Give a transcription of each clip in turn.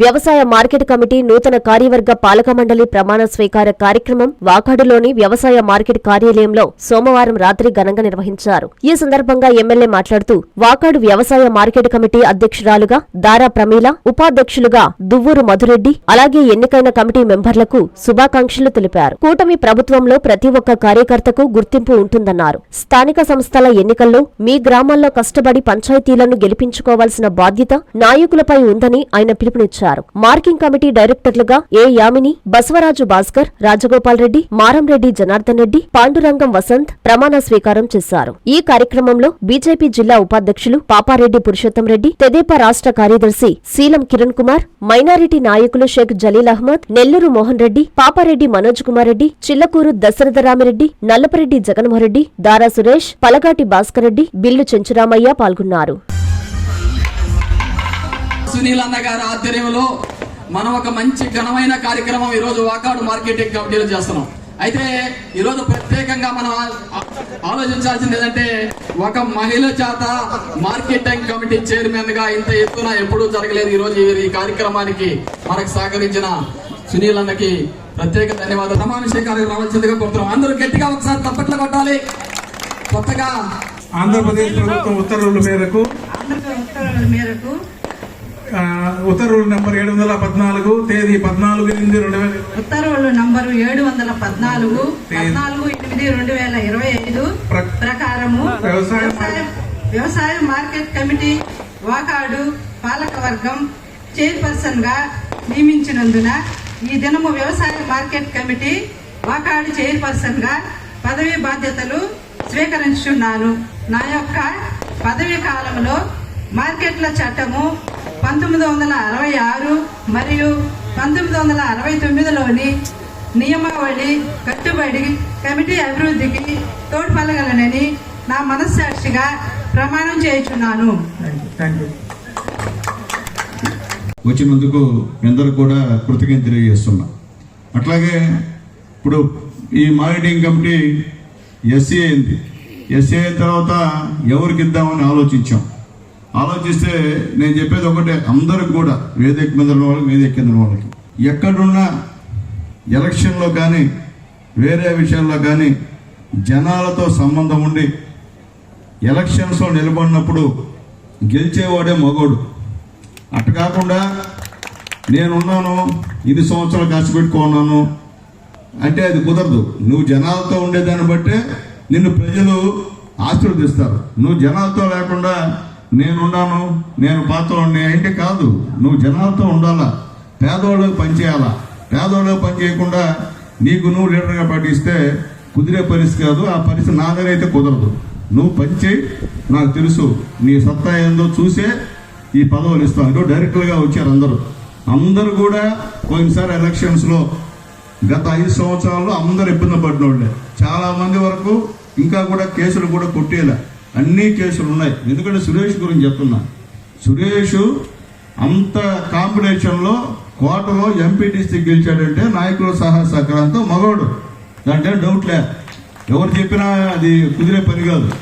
వ్యవసాయ market committee నూతన కార్యవర్గ పాలక మండలి ప్రమాణ స్వీకార కార్యక్రమం వాకాడులోని వ్యవసాయ మార్కెట్ కార్యాలయంలో సోమవారం రాత్రి ఘనంగా నిర్వహించారు. ఈ సందర్భంగా ఎమ్మెల్యే మాట్లాడుతూ వాకాడు వ్యవసాయ మార్కెట్ కమిటీ అధ్యక్షురాలుగా దారా ప్రమీల ఉపాధ్యక్షులుగా దువ్వూరు మధురెడ్డి అలాగే ఎన్నికైన కమిటీ మెంబర్లకు శుభాకాంక్షలు తెలిపారు. కూటమి ప్రభుత్వంలో ప్రతి ఒక్క కార్యకర్తకు గుర్తింపు ఉంటుందన్నారు. స్థానిక సంస్థల ఎన్నికల్లో మీ గ్రామాల్లో కష్టపడి పంచాయతీలను గెలిపించుకోవాల్సిన బాధ్యత నాయకులపై ఉందని ఆయన పిలుపునిచ్చారు. మార్కింగ్ కమిటీ డైరెక్టర్లుగా ఏ యామిని బసవరాజు భాస్కర్ రాజగోపాల్ రెడ్డి మారంరెడ్డి జనార్దన్ రెడ్డి పాండురంగం వసంత్ ప్రమాణ స్వీకారం చేశారు. ఈ కార్యక్రమంలో బీజేపీ జిల్లా ఉపాధ్యక్షులు పాపారెడ్డి పురుషోత్తం రెడ్డి తెదేపా రాష్ట్ర కార్యదర్శి శీలం కిరణ్ కుమార్ మైనారిటీ నాయకులు షేక్ జలీల్ అహ్మద్ నెల్లూరు మోహన్ రెడ్డి పాపారెడ్డి మనోజ్ కుమార్ రెడ్డి చిల్లకూరు దశరథరామిరెడ్డి నల్లపరెడ్డి జగన్మోహన్రెడ్డి దారా సురేష్ పలగాటి భాస్కర్ రెడ్డి బిల్లు చెంచురామయ్య పాల్గొన్నారు. సునీల్ అన్న గారి ఆధ్వర్యంలో మనం ఒక మంచి ఘనమైన కార్యక్రమం ఈరోజు వాకాడు మార్కెటింగ్ కమిటీలో చేస్తున్నాం. అయితే ఈరోజు ప్రత్యేకంగా మనం ఆలోచించాల్సింది ఏంటంటే ఒక మహిళ చేత మార్కెటింగ్ కమిటీ చైర్మన్గా ఇంత ఎత్తున ఎప్పుడూ జరగలేదు ఈరోజు ఈ- ఈ కార్యక్రమానికి మనకు సహకరించిన సునీల్ అన్నకి ప్రత్యేక ధన్యవాదాలు. స్వీకారం రావాల్సిందిగా కోరుతున్నాం. అందరూ గట్టిగా ఒకసారి తప్పట్లు కొట్టాలి. కొత్తగా ఆంధ్రప్రదేశ్ ప్రభుత్వం ఉత్తర్వుల మేరకు మేరకు ఉత్తర్వులు నెంబర్ ఏడు వందల పద్నాలుగు తేదీ పద్నాలుగు ఎనిమిది రెండు వేల ఉత్తర్వులు నంబరు ఏడు వందల పద్నాలుగు పద్నాలుగు ఎనిమిది రెండు వేల ఇరవై ఐదు. ప్ర- ప్రకారము వ్యవసాయ వ్యవసాయ వ్యవసాయ మార్కెట్ కమిటీ వాకాడు పాలకవర్గం చైర్పర్సన్గా నియమించినందున ఈ దినము వ్యవసాయ మార్కెట్ కమిటీ వాకాడు చైర్పర్సన్గా పదవీ బాధ్యతలు స్వీకరించున్నాను నా యొక్క పదవీ కాలంలో మార్కెట్ల చట్టము పంతొమ్మిది వందల అరవై ఆరు మరియు పంతొమ్మిది వందల అరవై తొమ్మిదిలోని నియమావళి కట్టుబడి కమిటీ అభివృద్ధికి తోడ్పడగలనని నా మనస్సాక్షిగా ప్రమాణం చేయుచున్నాను. వచ్చినందుకు మీ అందరూ కూడా కృతజ్ఞత తెలియజేస్తున్నా. అట్లాగే ఇప్పుడు ఈ మార్కెటింగ్ కమిటీ ఎస్సీ అయింది. ఎస్సీ అయిన తర్వాత ఎవరికి ఇద్దామని ఆలోచించాం? ఆలోచిస్తే నేను చెప్పేది ఒకటే అందరికి కూడా వేదిక మీద ఉన్న వాళ్ళకి వేదిక కింద వాళ్ళకి. ఎక్కడున్నా ఎలక్షన్లో కానీ వేరే విషయాల్లో కానీ జనాలతో సంబంధం ఉండి ఎలక్షన్స్లో నిలబడినప్పుడు గెలిచేవాడే మగోడు. అట్ట కాకుండా నేనున్నాను ఇన్ని సంవత్సరాలు కష్టపెట్టుకున్నాను అంటే అది కుదరదు. నువ్వు జనాలతో ఉండేదాన్ని బట్టే నిన్ను ప్రజలు ఆశీర్వదిస్తారు. నువ్వు జనాలతో లేకుండా నేనున్నాను నేను పాత్రని అంటే కాదు. నువ్వు జనాలతో ఉండాలా? పేదవాళ్ళకి పనిచేయాలా పేదవాళ్ళకి పని చేయకుండా నీకు నువ్వు లీడర్గా పాటిస్తే కుదిరే పరిస్థితి కాదు. ఆ పరిస్థితి నా దగ్గర అయితే కుదరదు. నువ్వు పనిచేయి నాకు తెలుసు నీ సత్తా ఏందో చూసే ఈ పదవులు ఇస్తాను. డైరెక్ట్గా డైరెక్టర్గా వచ్చారు అందరూ. అందరూ కూడా పోయినసారి ఎలక్షన్స్లో గత ఐదు సంవత్సరాల్లో అందరూ ఇబ్బంది పడిన వాళ్ళే చాలా మంది వరకు ఇంకా కూడా కేసులు కూడా కొట్టేలా. అన్ని కేసులు ఉన్నాయి. ఎందుకంటే సురేష్ గురించి చెప్తున్నా. సురేష్ అంత కాంపిటీషన్లో కోటలో ఎంపీటీసీ గెలిచాడంటే నాయకుల సహా సహకారంతో మగవాడు దాంట్లో డౌట్ లే. ఎవరు చెప్పినా అది కుదిరే పని కాదు.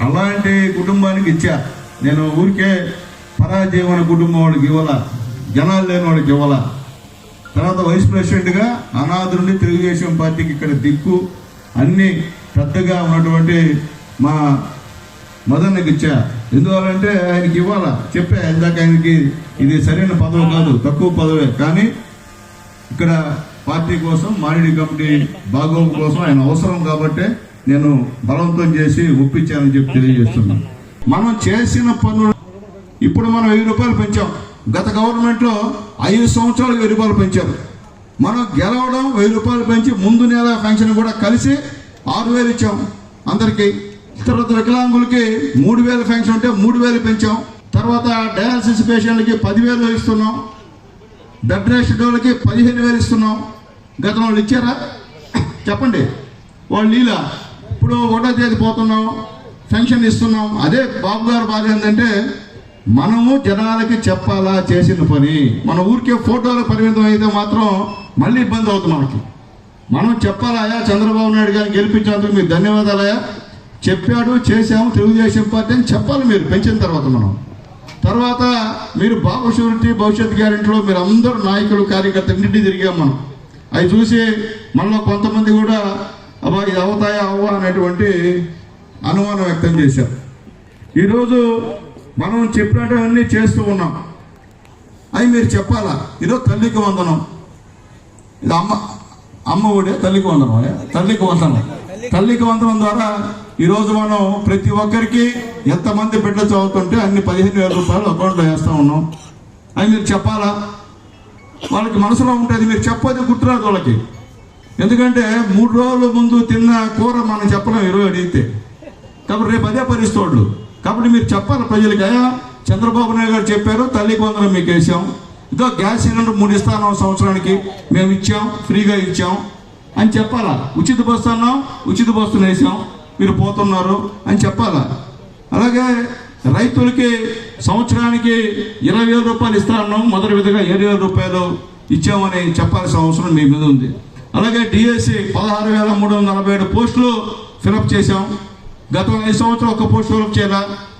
అలాంటి కుటుంబానికి ఇచ్చా. నేను ఊరికే పరాజీవన కుటుంబం వాళ్ళకి ఇవ్వాలా? జనాలు లేని వాళ్ళకి ఇవ్వాలా? తర్వాత వైస్ ప్రెసిడెంట్గా అనాథుడి తెలుగుదేశం పార్టీకి ఇక్కడ దిక్కు. అన్ని పెద్దగా ఉన్నటువంటి మా మదన్కి ఇచ్చా. ఎందువల్లంటే ఆయనకి ఇవ్వాలా? చెప్పా ఇందాక ఆయనకి ఇది సరైన పదవి కాదు తక్కువ పదవే. కానీ ఇక్కడ పార్టీ కోసం మారేడి కమిటీ బాగోగు కోసం ఆయన అవసరం కాబట్టే నేను బలవంతం చేసి ఒప్పించానని చెప్పి తెలియజేస్తున్నాను. మనం చేసిన పనులు ఇప్పుడు మనం వెయ్యి రూపాయలు పెంచాం. గత గవర్నమెంట్లో ఐదు సంవత్సరాలు వెయ్యి రూపాయలు పెంచారు. మనం గెలవడం వెయ్యి రూపాయలు పెంచి ముందు నెల పెన్షన్ కూడా కలిసి ఆరు వేలు ఇచ్చాం అందరికీ. తర్వాత వికలాంగులకి మూడు వేలు ఫెన్షన్ ఉంటే మూడు వేలు పెంచాం. తర్వాత డయాలసిస్ పేషెంట్లకి పదివేలు ఇస్తున్నాం. బెడ్ రెస్ట్ వాళ్ళకి పదిహేను వేలు ఇస్తున్నాం. గతంలో వాళ్ళు ఇచ్చారా? చెప్పండి. వాళ్ళు నీలా ఇప్పుడు ఒకటో తేదీ పోతున్నాం. పెన్షన్ ఇస్తున్నాం. అదే బాబు గారు బాధ ఏంటంటే మనము జనాలకి చెప్పాలా చేసిన పని? మన ఊరికే ఫోటోలు పరిమితం అయితే మాత్రం మళ్ళీ ఇబ్బంది అవుతుంది మనకి. మనం చెప్పాలయా చంద్రబాబు నాయుడు గారిని గెలిపించినందుకు మీకు ధన్యవాదాలయా చెప్పాడు చేశాము తెలుగుదేశం పార్టీ అని చెప్పాలి మీరు పెంచిన తర్వాత మనం. తర్వాత మీరు బాబు షూరిటీ భవిష్యత్ గ్యారెంటీలో మీరు అందరూ నాయకులు కార్యకర్త ఇంటింటి తిరిగాం మనం. అవి చూసి మనలో కొంతమంది కూడా అబ్బా ఇది అవుతాయా అవ్వా అనేటువంటి అనుమానం వ్యక్తం చేశారు. ఈరోజు మనం చెప్పినటువన్నీ చేస్తూ ఉన్నాం. అవి మీరు చెప్పాలా? ఇదో తల్లికి వందనం. ఇది అమ్మ అమ్మ ఒడే తల్లికి వందనం తల్లికి వందనం. తల్లికి వందనం ద్వారా ఈరోజు మనం ప్రతి ఒక్కరికి ఎంతమంది బిడ్డలు చదువుతుంటే అన్ని పదిహేను వేల రూపాయలు అకౌంట్లో వేస్తూ ఉన్నాం. అని మీరు చెప్పాలా? వాళ్ళకి మనసులో ఉంటుంది మీరు చెప్పొద్దు గుర్తురాదు వాళ్ళకి. ఎందుకంటే మూడు రోజుల ముందు తిన్న కూర మనం చెప్పలేం ఇరవై అడిగితే కాబట్టి రేపు అదే పరిస్థితి కాబట్టి మీరు చెప్పాలి ప్రజలకి అయ్యా చంద్రబాబు నాయుడు గారు చెప్పారు తల్లి వందనం మీకు వేసాం. ఇదో గ్యాస్ సిలిండర్ మూడు ఇస్తాను సంవత్సరానికి మేము ఇచ్చాం ఫ్రీగా ఇచ్చాం. అని చెప్పాలా? ఉచిత బస్సు అన్నాం ఉచిత బస్సును వేసాం. మీరు పోతున్నారు అని చెప్పాలా? అలాగే రైతులకి సంవత్సరానికి ఇరవై వేల రూపాయలు ఇస్తా మొదటి విధంగా ఏడు వేల రూపాయలు ఇచ్చామని చెప్పాల్సిన అవసరం మీ మీద ఉంది. అలాగే డిఎస్సి పదహారు వేల మూడు వందల నలభై ఏడు పోస్టులు ఫిలప్ చేశాం. గత ఐదు సంవత్సరం ఒక పోస్ట్ ఫిలప్ చేయాల.